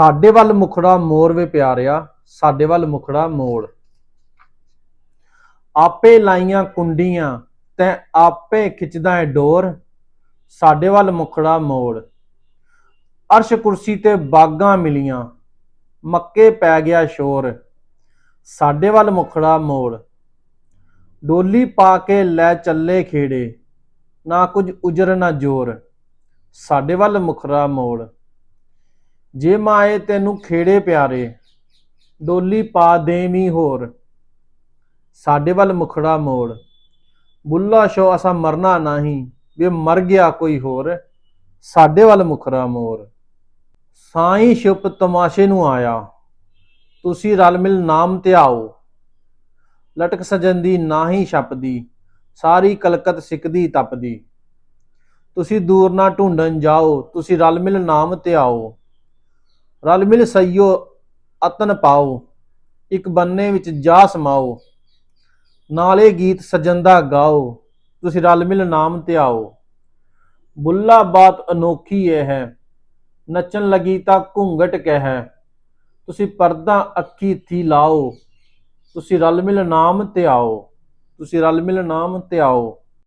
ਸਾਡੇ ਵੱਲ ਮੁਖੜਾ ਮੋਰ ਵੇ ਪਿਆਰਿਆ, ਸਾਡੇ ਵੱਲ ਮੁਖੜਾ ਮੋੜ। ਆਪੇ ਲਾਈਆਂ ਕੁੰਡੀਆਂ, ਤੈ ਆਪੇ ਖਿੱਚਦਾ ਏ ਡੋਰ, ਸਾਡੇ ਵੱਲ ਮੁਖੜਾ ਮੋੜ। ਅਰਸ਼ ਕੁਰਸੀ ਤੇ ਬਾਗਾਂ ਮਿਲੀਆਂ, ਮੱਕੇ ਪੈ ਗਿਆ ਸ਼ੋਰ, ਸਾਡੇ ਵੱਲ ਮੁਖੜਾ ਮੋੜ। ਡੋਲੀ ਪਾ ਕੇ ਲੈ ਚੱਲੇ ਖੇੜੇ, ਨਾ ਕੁਝ ਉਜਰ ਨਾ ਜੋਰ, ਸਾਡੇ ਵੱਲ ਮੁਖੜਾ ਮੋੜ। ਜੇ ਮਾਏ ਤੈਨੂੰ ਖੇੜੇ ਪਿਆਰੇ, ਡੋਲੀ ਪਾ ਦੇਵੀਂ ਹੋਰ। ਸਾਡੇ ਵੱਲ ਮੁਖੜਾ ਮੋੜ। ਬੁੱਲਾ ਸ਼ੋ ਅਸਾਂ ਮਰਨਾ ਨਹੀਂ, ਵੀ ਮਰ ਗਿਆ ਕੋਈ ਹੋਰ। ਸਾਡੇ ਵੱਲ ਮੁਖੜਾ ਮੋੜ। ਸਾਈਂ ਸ਼ੁਪ ਤਮਾਸ਼ੇ ਨੂੰ ਆਇਆ। ਤੁਸੀਂ ਰਲ ਮਿਲ ਨਾਮ ਤੇ ਆਓ ਲਟਕ ਸਜਣ ਦੀ ਨਾਹੀ ਛਪਦੀ, ਸਾਰੀ ਕਲਕਤ ਸਿੱਕਦੀ ਤਪਦੀ। ਤੁਸੀਂ ਦੂਰ ਨਾ ਢੂੰਡਣ ਜਾਓ, ਤੁਸੀਂ ਰਲ ਮਿਲ ਨਾਮ ਤੇ ਆਓ ਰਲ ਮਿਲ ਸਈਓ, ਅਤਨ ਪਾਓ, ਇੱਕ ਬੰਨੇ ਵਿੱਚ ਜਾ ਸਮਾਓ। ਨਾਲੇ ਗੀਤ ਸਜੰਦਾ ਗਾਓ, ਤੁਸੀਂ ਰਲ ਮਿਲ ਨਾਮ ਤੇ ਆਓ। ਬੁੱਲਾ ਬਾਤ ਅਨੋਖੀ ਇਹ ਹੈ, ਨੱਚਣ ਲਗੀ ਤਾਂ ਘੁੰਗਟ ਕਹਿ। ਤੁਸੀਂ ਪਰਦਾ ਅੱਖੀ ਥੀ ਲਾਓ, ਤੁਸੀਂ ਰਲ ਮਿਲ ਨਾਮ ਤੇ ਆਓ, ਤੁਸੀਂ ਰਲ ਮਿਲ ਨਾਮ ਤੇ ਆਓ।